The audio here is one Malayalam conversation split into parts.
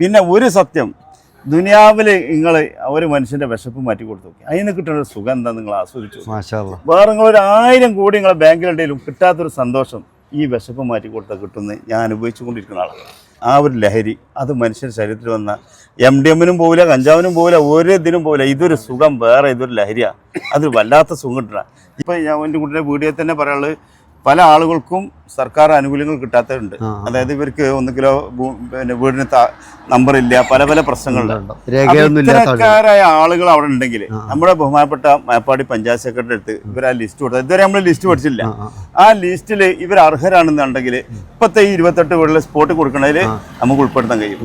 പിന്നെ ഒരു സത്യം ദുനിയാവിൽ നിങ്ങൾ ഒരു മനുഷ്യന്റെ വിശപ്പ് മാറ്റി കൊടുത്തു. അതിന് കിട്ടുന്ന ഒരു സുഖം എന്താ നിങ്ങൾ ആസ്വദിച്ചു. വേറെ നിങ്ങൾ ഒരു ആയിരം കോടി നിങ്ങളെ ബാങ്കിലുണ്ടെങ്കിലും കിട്ടാത്തൊരു സന്തോഷം ഈ വിശപ്പ് മാറ്റി കൊടുത്താൽ കിട്ടുന്നത് ഞാൻ അനുഭവിച്ചു കൊണ്ടിരിക്കുന്ന ആളാണ് ആ ഒരു ലഹരി അത് മനുഷ്യന്റെ ശരീരത്തിൽ വന്ന എം ഡി എമ്മിനും പോവില്ല കഞ്ചാവിനും പോവില്ല ഒരു ഇതിനും പോവില്ല. ഇതൊരു സുഖം വേറെ ഇതൊരു ലഹരിയാണ് അത് വല്ലാത്ത സുഖം കിട്ടണ ഇപ്പം ഞാൻ എന്റെ കുട്ടിയുടെ വീഡിയോ തന്നെ പറയാനുള്ളത് പല ആളുകൾക്കും സർക്കാർ ആനുകൂല്യങ്ങൾ കിട്ടാത്തതുണ്ട്. അതായത് ഇവർക്ക് ഒന്ന് കിലോ പിന്നെ വീടിന് നമ്പർ ഇല്ല പല പല പ്രശ്നങ്ങളുണ്ട്. ആളുകൾ. ഇത്തരക്കാരായ ആളുകൾ അവിടെ ഉണ്ടെങ്കിൽ നമ്മുടെ ബഹുമാനപ്പെട്ട മേപ്പാടി പഞ്ചായത്ത് സെക്രട്ടറി അടുത്ത് ഇവർ ആ ലിസ്റ്റ് കൊടുത്തത് ഇതുവരെ നമ്മൾ ലിസ്റ്റ് പഠിച്ചില്ല ആ, ലിസ്റ്റിൽ ഇവർ അർഹരാണെന്നുണ്ടെങ്കിൽ ഇപ്പത്തെ ഈ ഇരുപത്തെട്ട് വീട്ടിൽ സ്പോട്ട് കൊടുക്കണതിൽ നമുക്ക് ഉൾപ്പെടുത്താൻ കഴിയും.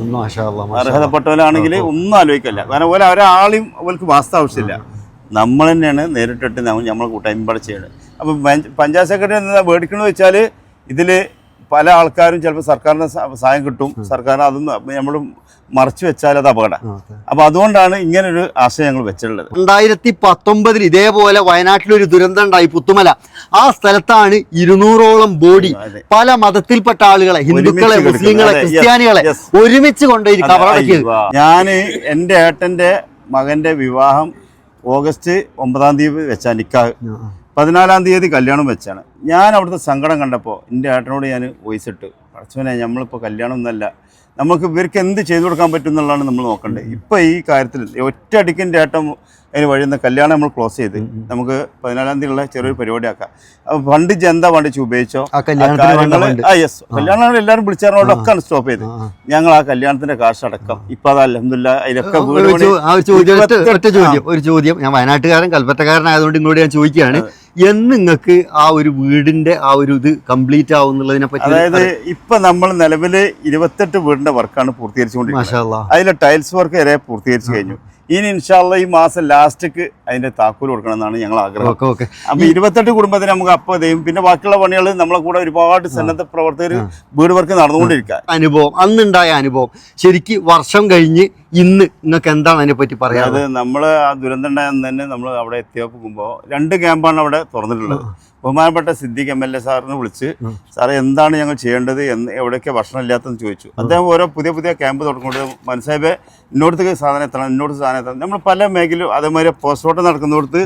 അർഹതപ്പെട്ടവരാണെങ്കിൽ ഒന്നും ആലോചിക്കില്ല. കാരണം പോലെ ഒരാളെയും അവർക്ക് വാസ്ത ആവശ്യമില്ല. നമ്മൾ തന്നെയാണ് നേരിട്ടിട്ട് നമ്മൾ കൂട്ടായ്മ ഇവിടെ ചെയ്യണത്. അപ്പം പഞ്ച- പഞ്ചായത്ത് സെക്രട്ടറി എന്താ മേടിക്കണമെന്ന് വെച്ചാൽ ഇതിൽ പല ആൾക്കാരും ചിലപ്പോൾ സർക്കാരിന് സഹായം കിട്ടും. സർക്കാർ അതൊന്നും നമ്മൾ മറച്ചു വെച്ചാൽ അത് അപകടം. അപ്പോൾ അതുകൊണ്ടാണ് ഇങ്ങനൊരു ആശയം ഞങ്ങൾ വെച്ചിട്ടുള്ളത്. രണ്ടായിരത്തി പത്തൊമ്പതിൽ ഇതേപോലെ വയനാട്ടിലൊരു ദുരന്തം ഉണ്ടായി പുത്തുമല. ആ സ്ഥലത്താണ് ഇരുന്നൂറോളം ബോഡി. പല മതത്തിൽപ്പെട്ട ആളുകളെ ഹിന്ദുക്കളെ മുസ്ലിങ്ങളെ ക്രിസ്ത്യാനികളെ ഒരുമിച്ച് കൊണ്ടുപോയി കവറടക്കിയത് ഞാൻ എന്റെ ഏട്ടന്റെ മകന്റെ വിവാഹം ഓഗസ്റ്റ് ഒമ്പതാം തീയതി വെച്ചാൽ നിക്കാഹ്. പതിനാലാം തീയതി കല്യാണം വെച്ചാണ്. ഞാൻ അവിടുത്തെ സങ്കടം കണ്ടപ്പോൾ എന്റെ ഏട്ടനോട് ഞാൻ വോയിസ് ഇട്ട്. നമ്മളിപ്പോൾ കല്യാണം ഒന്നല്ല. നമുക്ക് ഇവർക്ക് എന്ത് ചെയ്തു കൊടുക്കാൻ പറ്റും എന്നുള്ളതാണ് നമ്മൾ നോക്കേണ്ടത് ഇപ്പോൾ ഈ കാര്യത്തിൽ ഒറ്റ അടിക്കിന്റെ ഏട്ടൻ അതിന് വഴി നിന്ന് കല്യാണം നമ്മൾ ക്ലോസ് ചെയ്ത്. നമുക്ക് പതിനാലാം തീയതിയുള്ള ചെറിയൊരു പരിപാടി ആക്കാം ഫണ്ട് ജന്ത വണ്ടിച്ച് ഉപയോഗിച്ചോ? ആ യെസ് കല്യാണം എല്ലാവരും വിളിച്ചറിഞ്ഞോണ്ടൊക്കെ സ്റ്റോപ്പ് ചെയ്ത്. ഞങ്ങൾ ആ കല്യാണത്തിന്റെ കാശ് അടക്കം. ഇപ്പൊ അത് അലഹമില്ല അതിലൊക്കെ ഒരു ചോദ്യം ഞാൻ വയനാട്ടുകാരൻ കൽപ്പറ്റക്കാരനായതുകൊണ്ട് ഇങ്ങോട്ട് ഞാൻ ചോദിക്കുകയാണ്. എന്ന് നിങ്ങൾക്ക് ആ ഒരു വീടിന്റെ ആ ഒരു ഇത് കംപ്ലീറ്റ് ആവും പറ്റി അതായത് ഇപ്പൊ നമ്മൾ നിലവിൽ ഇരുപത്തെട്ട് വീടിന്റെ വർക്കാണ് പൂർത്തീകരിച്ചുകൊണ്ടിരിക്കുന്നത്. അതിലെ ടൈൽസ് വർക്ക് വരെ പൂർത്തീകരിച്ചു കഴിഞ്ഞു. ഇനി ഇൻഷാല്ല ഈ മാസം ലാസ്റ്റ്ക്ക് അതിന്റെ താക്കോൽ കൊടുക്കണം എന്നാണ് ഞങ്ങൾ ആഗ്രഹം. Okay okay. അപ്പൊ ഇരുപത്തെട്ട് കുടുംബത്തിന് നമുക്ക് അപ്പോൾ ചെയ്യും പിന്നെ ബാക്കിയുള്ള പണികൾ നമ്മളെ കൂടെ ഒരുപാട് സന്നദ്ധ പ്രവർത്തകർ വീട് വർക്ക് നടന്നുകൊണ്ടിരിക്കുക അനുഭവം അന്നുണ്ടായ അനുഭവം. ശരിക്ക് വർഷം കഴിഞ്ഞ് ഇന്ന് നിങ്ങൾക്ക് എന്താണ് അതിനെ പറ്റി പറയാം അത് നമ്മൾ ആ ദുരന്തം ഉണ്ടായെന്ന് തന്നെ നമ്മൾ അവിടെ എത്തിയപ്പോൾ രണ്ട് ക്യാമ്പാണ് അവിടെ തുറന്നിട്ടുള്ളത്. ബഹുമാനപ്പെട്ട സിദ്ദിഖ് എം എൽ എ സാറിന് വിളിച്ച് സാറേ എന്താണ് ഞങ്ങൾ ചെയ്യേണ്ടത്? എന്ന് എവിടെയൊക്കെ ഭക്ഷണം ഇല്ലാത്തതെന്ന് ചോദിച്ചു. അദ്ദേഹം ഓരോ പുതിയ പുതിയ ക്യാമ്പ് തുടങ്ങുമ്പോൾ മനസ്സാബെ ഇന്നോടത്തേക്ക് സാധനം എത്തണം ഇന്നോടത്ത് സാധനം എത്തണം. നമ്മൾ പല മേഖലയും അതേമാതിരി പോസ്റ്റോട്ടം നടക്കുന്നിടത്ത്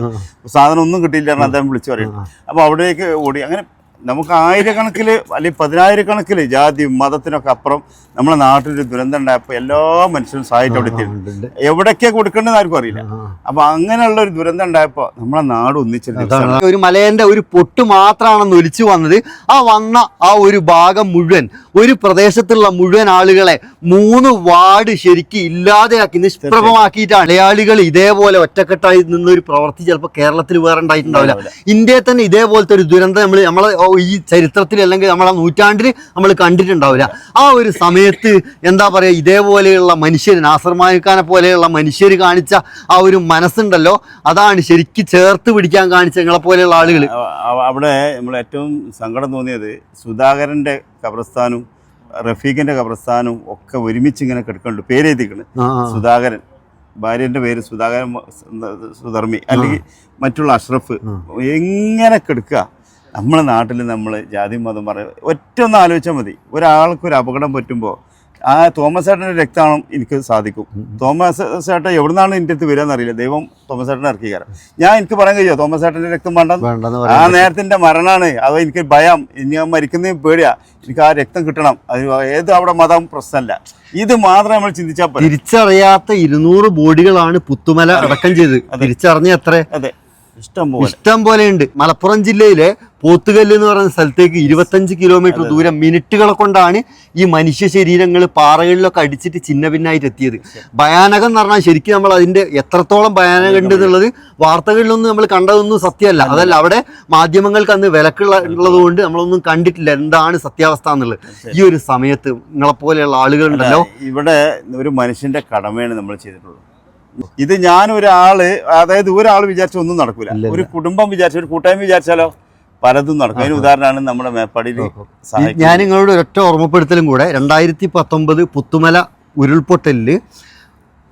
സാധനം ഒന്നും കിട്ടിയില്ല എന്ന് അദ്ദേഹം വിളിച്ചു പറയുന്നത് അപ്പോൾ അവിടേക്ക് ഓടി അങ്ങനെ നമുക്ക് ആയിരക്കണക്കിൽ അല്ലെങ്കിൽ പതിനായിരക്കണക്കിൽ ജാതി മതത്തിനൊക്കെ അപ്പുറം നമ്മുടെ നാട്ടിൽ ദുരന്തം ഉണ്ടായപ്പോൾ എല്ലാ മനുഷ്യരും സഹായിച്ചു അവിടെ എത്തിയിട്ടുണ്ട് എവിടേക്കാണ് എവിടേക്കാ കൊടുക്കേണ്ടതെന്ന് ആർക്കും അറിയില്ല. അപ്പൊ അങ്ങനെയുള്ള ഒരു ദുരന്തം ഉണ്ടായപ്പോൾ നമ്മളെ നാട് ഒന്നിച്ചിട്ടുണ്ട് ഒരു മലയന്റെ ഒരു പൊട്ട് മാത്രമാണെന്ന് ഒലിച്ചു വന്നത്. ആ വന്ന ആ ഒരു ഭാഗം മുഴുവൻ ഒരു പ്രദേശത്തുള്ള മുഴുവൻ ആളുകളെ മൂന്ന് വാർഡ് ശരിക്കും ഇല്ലാതെയാക്കി നിഷ്പ്രഭമാക്കിയിട്ടാണ്. മലയാളികൾ ഇതേപോലെ ഒറ്റക്കെട്ടായി നിന്നൊരു പ്രവൃത്തി ചിലപ്പോൾ കേരളത്തിൽ വേറെ ഉണ്ടായിട്ടുണ്ടാവില്ല. ഇന്ത്യയിൽ തന്നെ ഇതേപോലത്തെ ഒരു ദുരന്തം നമ്മൾ നമ്മളെ ഈ ചരിത്രത്തിൽ അല്ലെങ്കിൽ നമ്മളെ നൂറ്റാണ്ടിൽ നമ്മൾ കണ്ടിട്ടുണ്ടാവില്ല. ആ ഒരു സമയത്ത് എന്താ പറയുക ഇതേപോലെയുള്ള മനുഷ്യർ നാസർമാനിക്കാനെ പോലെയുള്ള മനുഷ്യർ കാണിച്ച ആ ഒരു മനസ്സുണ്ടല്ലോ. അതാണ് ശരിക്കും ചേർത്ത് പിടിക്കാൻ കാണിച്ച നിങ്ങളെ പോലെയുള്ള ആളുകൾ അവ- അവ- അവിടെ നമ്മൾ ഏറ്റവും സങ്കടം തോന്നിയത് സുധാകരന്റെ കബ്രസ്ഥാനും റഫീഖിന്റെ കബ്രസ്ഥാനും ഒക്കെ ഒരുമിച്ച് ഇങ്ങനെ കിടക്കുന്നുണ്ട് പേരെഴുതിക്കണ്. സുധാകരൻ. ഭാര്യന്റെ പേര് സുധാകരൻ സുധർമ്മി അല്ലെങ്കിൽ മറ്റുള്ള അഷ്റഫ്. എങ്ങനെ കിടക്കുക നമ്മളെ നാട്ടിൽ നമ്മൾ ജാതി മതം പറയുക ഒറ്റ ഒന്ന് ആലോചിച്ചാൽ മതി. ഒരാൾക്ക് ഒരു അപകടം പറ്റുമ്പോൾ ആ തോമസ് ചേട്ടന്റെ രക്തമാണ് എനിക്ക് സാധിക്കും. തോമസ് ചേട്ടൻ നിന്നാണ് എന്റെ അടുത്ത് വരിക എന്നറിയില്ല ദൈവം തോമസ് ചേട്ടനെ ഇറക്കി ഞാൻ എനിക്ക് പറയാൻ കഴിയുമോ തോമസ് ചേട്ടന്റെ രക്തം വേണ്ട ആ നേരത്തിന്റെ മരണമാണ് അത് എനിക്ക് ഭയം. ഇനി ഞാൻ മരിക്കുന്നതും പേടിയാ. എനിക്ക് ആ രക്തം കിട്ടണം. അത് ഏത് അവിടെ മതം പ്രശ്നമല്ല ഇത് മാത്രം നമ്മൾ ചിന്തിച്ചാൽ തിരിച്ചറിയാത്ത ഇരുന്നൂറ് ബോഡികളാണ് പുത്തുമല അടക്കം ചെയ്ത് തിരിച്ചറിഞ്ഞ എത്ര? അതെ. ഇഷ്ടം പോലെ ഉണ്ട്. മലപ്പുറം ജില്ലയിലെ പോത്തുകല്ല് എന്ന് പറയുന്ന സ്ഥലത്തേക്ക് ഇരുപത്തഞ്ച് കിലോമീറ്റർ ദൂരം മിനിറ്റുകളെ കൊണ്ടാണ് ഈ മനുഷ്യ ശരീരങ്ങൾ പാറകളിലൊക്കെ അടിച്ചിട്ട് ചിന്ന ഭിന്നായിട്ട് എത്തിയത്. ഭയാനകം എന്ന് പറഞ്ഞാൽ ശരിക്കും നമ്മൾ അതിന്റെ എത്രത്തോളം ഭയാനകം ഉണ്ട് എന്നുള്ളത് വാർത്തകളിലൊന്നും നമ്മൾ കണ്ടതൊന്നും സത്യമല്ല. അതല്ല അവിടെ മാധ്യമങ്ങൾക്ക് അന്ന് വിലക്കുള്ള ഉള്ളത് കൊണ്ട് നമ്മളൊന്നും കണ്ടിട്ടില്ല എന്താണ് സത്യാവസ്ഥ എന്നുള്ളത്. ഈ ഒരു സമയത്ത് നിങ്ങളെപ്പോലെയുള്ള ആളുകളുണ്ടല്ലോ. ഇവിടെ ഒരു മനുഷ്യന്റെ കടമയാണ് നമ്മൾ ചെയ്തിട്ടുള്ളത്. ഇത് ഞാൻ ഒരാൾ അതായത് ഒരാൾ വിചാരിച്ച ഒന്നും നടക്കൂല. ഒരു കുടുംബം വിചാരിച്ച ഒരു കൂട്ടായ്മ വിചാരിച്ചാലോ പലതും നടക്കും. അതിന് ഉദാഹരണമാണ് നമ്മുടെ മേപ്പാടിയിൽ ഞാൻ നിങ്ങളോട് ഒരൊറ്റ ഓർമ്മപ്പെടുത്തലും കൂടെ രണ്ടായിരത്തി പത്തൊമ്പത് പുത്തുമല ഉരുൾപൊട്ടലിൽ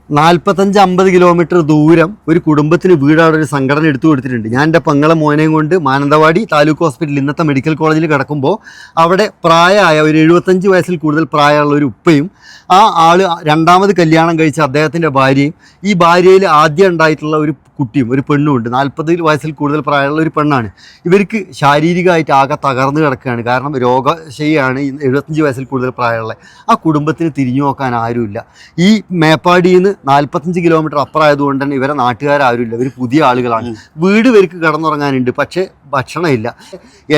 നാൽപ്പത്തഞ്ച് അമ്പത് കിലോമീറ്റർ ദൂരം ഒരു കുടുംബത്തിന് വീട് അവിടെ ഒരു സംഘടന എടുത്തു കൊടുത്തിട്ടുണ്ട്. ഞാൻ എന്റെ പങ്ങളെ മോനെയും കൊണ്ട് മാനന്തവാടി താലൂക്ക് ഹോസ്പിറ്റൽ ഇന്നത്തെ മെഡിക്കൽ കോളേജിൽ കിടക്കുമ്പോൾ അവിടെ പ്രായമായ ഒരു എഴുപത്തഞ്ച് വയസ്സിൽ കൂടുതൽ പ്രായമുള്ള ഒരു ഉപ്പയും ആ ആൾ രണ്ടാമത് കല്യാണം കഴിച്ച അദ്ദേഹത്തിന്റെ ഭാര്യയും ഈ ഭാര്യയിൽ ആദ്യം ഉണ്ടായിട്ടുള്ള ഒരു കുട്ടിയും ഒരു പെണ്ണും ഉണ്ട്. നാൽപ്പത് വയസ്സിൽ കൂടുതൽ പ്രായമുള്ള ഒരു പെണ്ണാണ്. ഇവർക്ക് ശാരീരികമായിട്ട് ആകെ തകർന്നു കിടക്കുകയാണ്. കാരണം രോഗശയാണ് ഈ എഴുപത്തഞ്ച് വയസ്സിൽ കൂടുതൽ പ്രായമുള്ള. ആ കുടുംബത്തിന് തിരിഞ്ഞു നോക്കാൻ ആരുമില്ല. ഈ മേപ്പാടിയിൽ നിന്ന് നാൽപ്പത്തഞ്ച് കിലോമീറ്റർ അപ്പുറമായതുകൊണ്ട് തന്നെ ഇവരെ നാട്ടുകാരും ഇല്ല ഇവർ പുതിയ ആളുകളാണ്. വീട് ഇവർക്ക് കിടന്നുറങ്ങാനുണ്ട്. പക്ഷേ ഭക്ഷണമില്ല.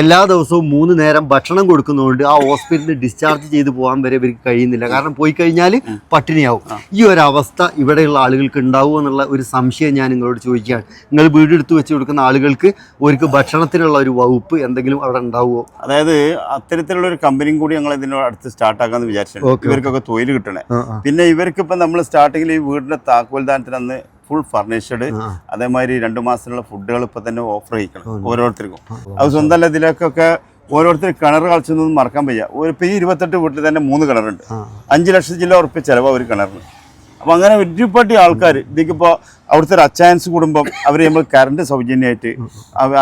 എല്ലാ ദിവസവും മൂന്ന് നേരം ഭക്ഷണം കൊടുക്കുന്നതുകൊണ്ട് ആ ഹോസ്പിറ്റലിൽ ഡിസ്ചാർജ് ചെയ്ത് പോകാൻ വരെ ഇവർക്ക് കഴിയുന്നില്ല. കാരണം പോയി കഴിഞ്ഞാൽ പട്ടിണിയാവും. ഈ ഒരു അവസ്ഥ ഇവിടെയുള്ള ആളുകൾക്ക് ഉണ്ടാവുമോ എന്നുള്ള ഒരു സംശയം ഞാൻ നിങ്ങളോട് ചോദിക്കുകയാണ്. നിങ്ങൾ വീടെടുത്ത് വെച്ച് കൊടുക്കുന്ന ആളുകൾക്ക് ഒരു ഭക്ഷണത്തിനുള്ള ഒരു വകുപ്പ് എന്തെങ്കിലും അവിടെ ഉണ്ടാവുമോ? അതായത് അത്തരത്തിലുള്ള ഒരു കമ്പനിയും കൂടി ഞങ്ങൾ ഇതിനോട് അടുത്ത് സ്റ്റാർട്ടാക്കാന്ന് ആക്കാന്ന് വിചാരിച്ചു ഇവർക്കൊക്കെ തൊഴിൽ കിട്ടണേ. പിന്നെ ഇവർക്ക് ഇപ്പം നമ്മൾ സ്റ്റാർട്ടിങ്ങിൽ ഈ വീടിന്റെ താക്കോൽദാനത്തിനന്ന് അന്ന് ഫുൾ ഫർണിഷ്ഡ് അതേമാതിരി രണ്ടു മാസത്തിനുള്ള ഫുഡുകൾ ഇപ്പൊ തന്നെ ഓഫർ ചെയ്യിക്കണം. ഓരോരുത്തർക്കും. അത് സ്വന്തം ഇതിലേക്കൊക്കെ ഓരോരുത്തർ കിണർ കളിച്ചൊന്നും മറക്കാൻ വയ്യ. ഒരു ഈ ഇരുപത്തെട്ട് വീട്ടിൽ തന്നെ മൂന്ന് കിണറുണ്ട്. അഞ്ച് ലക്ഷം ജില്ല ഉറപ്പ് ചിലവ് ഒരു കിണറിന്. അപ്പം അങ്ങനെ ഒരുപാട് ആൾക്കാർ ഇതിക്കിപ്പോൾ അവിടുത്തെ ഒരു അച്ചായൻസ് കുടുംബം അവർ നമ്മൾ കറണ്ട് സൗജന്യമായിട്ട്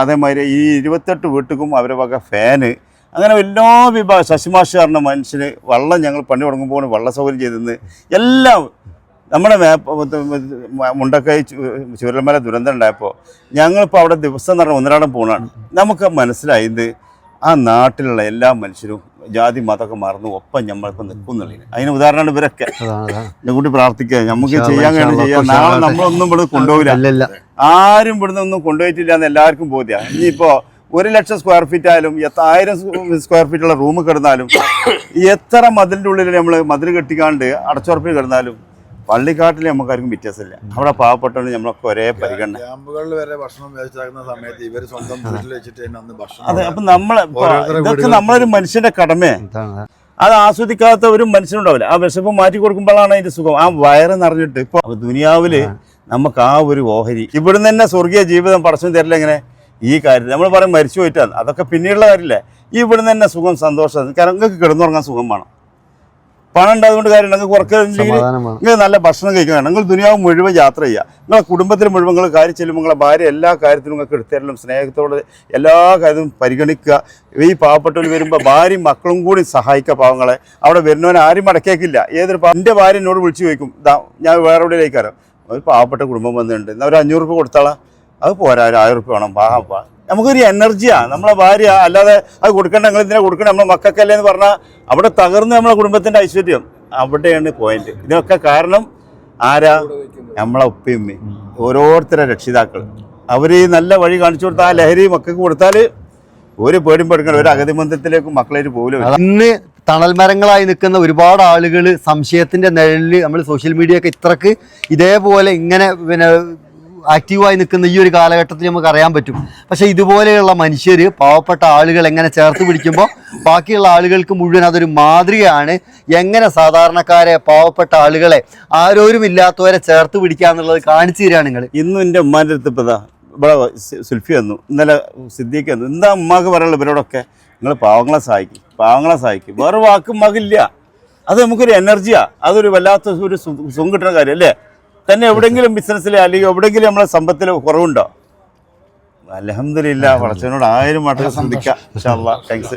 അതേമാതിരി ഈ ഇരുപത്തെട്ട് വീട്ടുക്കും അവരെ വക ഫാന് അങ്ങനെ എല്ലാ വിഭാഗം ശശിമാഷ് പറഞ്ഞ മനുഷ്യന് വെള്ളം ഞങ്ങൾ പണി തുടങ്ങുമ്പോൾ വള്ള സൗകര്യം ചെയ്തെന്ന് എല്ലാം നമ്മുടെ മുണ്ടക്കൈ ചുരമല ചുരൽമല ദുരന്തം ഉണ്ടായപ്പോൾ ഞങ്ങളിപ്പോൾ അവിടെ ദിവസം എന്ന് പറഞ്ഞാൽ ഒന്നരാടം പോകണാണ് നമുക്ക് മനസ്സിലായത് ആ നാട്ടിലുള്ള എല്ലാ മനുഷ്യരും ജാതി മതമൊക്കെ മറന്ന് ഒപ്പം നമ്മൾക്ക് നിൽക്കുന്നുള്ളതിന് അതിന് ഉദാഹരണമാണ് ഇവരൊക്കെ. അതാണ് അതാണ്. ഞാൻ കൂടി പ്രാർത്ഥിക്കുക. നമുക്ക് ചെയ്യാൻ കഴിയും ചെയ്യാം. നാളെ നമ്മളൊന്നും ഇവിടെ കൊണ്ടുപോകില്ല. ആരും ഇവിടുന്ന് ഒന്നും കൊണ്ടുപോയിട്ടില്ല എന്ന് എല്ലാവർക്കും ബോധ്യമാണ് ഇനിയിപ്പോ ഒരു ലക്ഷം സ്ക്വയർ ഫീറ്റ് ആയാലും എത്ര ആയിരം സ്ക്വയർ ഫീറ്റുള്ള റൂം കിടന്നാലും എത്ര മതിലിന്റെ ഉള്ളിൽ നമ്മൾ മതിൽ കെട്ടിക്കാണ്ട് അടച്ചുറപ്പിൽ കിടന്നാലും പള്ളിക്കാട്ടിൽ നമുക്കാർക്കും വ്യത്യാസമില്ല. അവിടെ പാവപ്പെട്ടവന് നമ്മളൊക്കെ ഒരേ പരിഗണന. ക്യാമ്പുകളിൽ വരെ ഭക്ഷണം വേസ്റ്റാക്കുന്ന സമയത്ത് ഇവർ സ്വന്തം വീട്ടിൽ വെച്ചിട്ട് അന്ന് ഭക്ഷണം അതെ അപ്പൊ നമ്മളെ ഇതൊക്കെ നമ്മളൊരു മനുഷ്യന്റെ കടമേ അത് ആസ്വദിക്കാത്ത ഒരു മനുഷ്യനുണ്ടാവില്ല. ആ വിശപ്പ് മാറ്റി കൊടുക്കുമ്പോഴാണ് അതിന്റെ സുഖം. ആ വയറ് നിറഞ്ഞിട്ട് ഇപ്പൊ ദുനിയാവിൽ നമുക്ക് ആ ഒരു ഓഹരി. ഇവിടുന്ന് തന്നെ സ്വർഗീയ ജീവിതം പടച്ചു തരില്ല ഇങ്ങനെ ഈ കാര്യം നമ്മൾ പറയും മരിച്ചു പോയിട്ടാണ്. അതൊക്കെ പിന്നീടുള്ള കാര്യമില്ല. ഈ ഇവിടുന്ന് തന്നെ സുഖം സന്തോഷം. കാരണം നിങ്ങൾക്ക് കിടന്നുറങ്ങാൻ സുഖം വേണം. പണം ഉണ്ടായതുകൊണ്ട് കാര്യം നിങ്ങൾക്ക് കുറക്കുന്നുണ്ടെങ്കിൽ നിങ്ങൾ നല്ല ഭക്ഷണം കഴിക്കണം നിങ്ങൾ ദുനിയാവ് മുഴുവൻ യാത്ര ചെയ്യുക. നിങ്ങളെ കുടുംബത്തിൽ മുഴുവൻ നിങ്ങൾ കാര്യം ചെല്ലുമ്പോൾ നിങ്ങളെ ഭാര്യ എല്ലാ കാര്യത്തിനും നിങ്ങൾക്ക് എടുത്തരലും സ്നേഹത്തോടെ എല്ലാ കാര്യവും പരിഗണിക്കുക. ഈ പാവപ്പെട്ടവർ വരുമ്പോൾ ഭാര്യയും മക്കളും കൂടി സഹായിക്കുക പാവങ്ങളെ. അവിടെ വരുന്നവനെ ആരും മടക്കേക്കില്ല ഏതൊരു പാ- എന്റെ ഭാര്യ എന്നോട് വിളിച്ചു ചോദിക്കും ഞാൻ വേറെ എവിടെയിലേക്കാരോ ഒരു പാവപ്പെട്ട കുടുംബം വന്നിട്ടുണ്ട്. എന്നാൽ ഒരു അഞ്ഞൂറ് രൂപ കൊടുത്താളാ? അത് പോരാ ഒരു ആയിരം റുപ്യ വേണം. വാ നമുക്കൊരു എനർജിയാണ് നമ്മളെ ഭാര്യ അല്ലാതെ അത് കൊടുക്കേണ്ട നിങ്ങൾ എന്തിനാ കൊടുക്കണ്ട നമ്മളെ മക്കൾക്കല്ലേ എന്ന് പറഞ്ഞാൽ അവിടെ തകർന്ന് നമ്മളെ കുടുംബത്തിന്റെ ഐശ്വര്യം. അവിടെയാണ് പോയിന്റ് ഇതിനൊക്കെ കാരണം ആരാ? നമ്മളെ ഉപ്പയും ഉമ്മയും. ഓരോരുത്തരെ രക്ഷിതാക്കൾ അവർ ഈ നല്ല വഴി കാണിച്ചു കൊടുത്താൽ ആ ലഹരി മക്കൾക്ക് കൊടുത്താൽ ഒരു പേടിയും പേടിക്കണം ഒരു അഗതി ബന്ധത്തിലേക്ക് പോലും ഇന്ന് തണൽ മരങ്ങളായി നിൽക്കുന്ന ഒരുപാട് ആളുകൾ സംശയത്തിന്റെ നിഴലിൽ നമ്മൾ സോഷ്യൽ മീഡിയ ഒക്കെ ഇത്രക്ക് ഇതേപോലെ ഇങ്ങനെ പിന്നെ ആക്റ്റീവായി നിൽക്കുന്ന ഈ ഒരു കാലഘട്ടത്തിൽ നമുക്ക് അറിയാൻ പറ്റും. പക്ഷെ ഇതുപോലെയുള്ള മനുഷ്യർ പാവപ്പെട്ട ആളുകൾ എങ്ങനെ ചേർത്ത് പിടിക്കുമ്പോൾ ബാക്കിയുള്ള ആളുകൾക്ക് മുഴുവൻ അതൊരു മാതൃകയാണ്. എങ്ങനെ സാധാരണക്കാരെ പാവപ്പെട്ട ആളുകളെ ആരോരും ഇല്ലാത്തവരെ ചേർത്ത് പിടിക്കുക എന്നുള്ളത് കാണിച്ചു തരികയാണ് നിങ്ങൾ ഇന്നും എന്റെ ഉമ്മാന്റെ അടുത്ത് ഇപ്പം ഇവിടെ സുൽഫി വന്നു. ഇന്നലെ സിദ്ദീഖ് വന്നു. എന്താ ഉമ്മാക്ക് പറയുള്ളൂ ഇവരോടൊക്കെ? നിങ്ങൾ പാവങ്ങളെ സഹായിക്കും പാവങ്ങളെ സഹായിക്കും. വേറെ വാക്കും മകില്ല. അത് നമുക്കൊരു എനർജിയാണ് അതൊരു വല്ലാത്ത ഒരു സുഖം കിട്ടുന്ന കാര്യം അല്ലേ? തന്നെ എവിടെങ്കിലും ബിസിനസ്സിൽ അല്ലെങ്കിൽ എവിടെങ്കിലും നമ്മളെ സമ്പത്തിൽ കുറവുണ്ടോ? അലഹമില്ല വളച്ചവനോട് ആയിരം മടങ്ങ് ശ്രദ്ധിക്കാം താങ്ക്സ്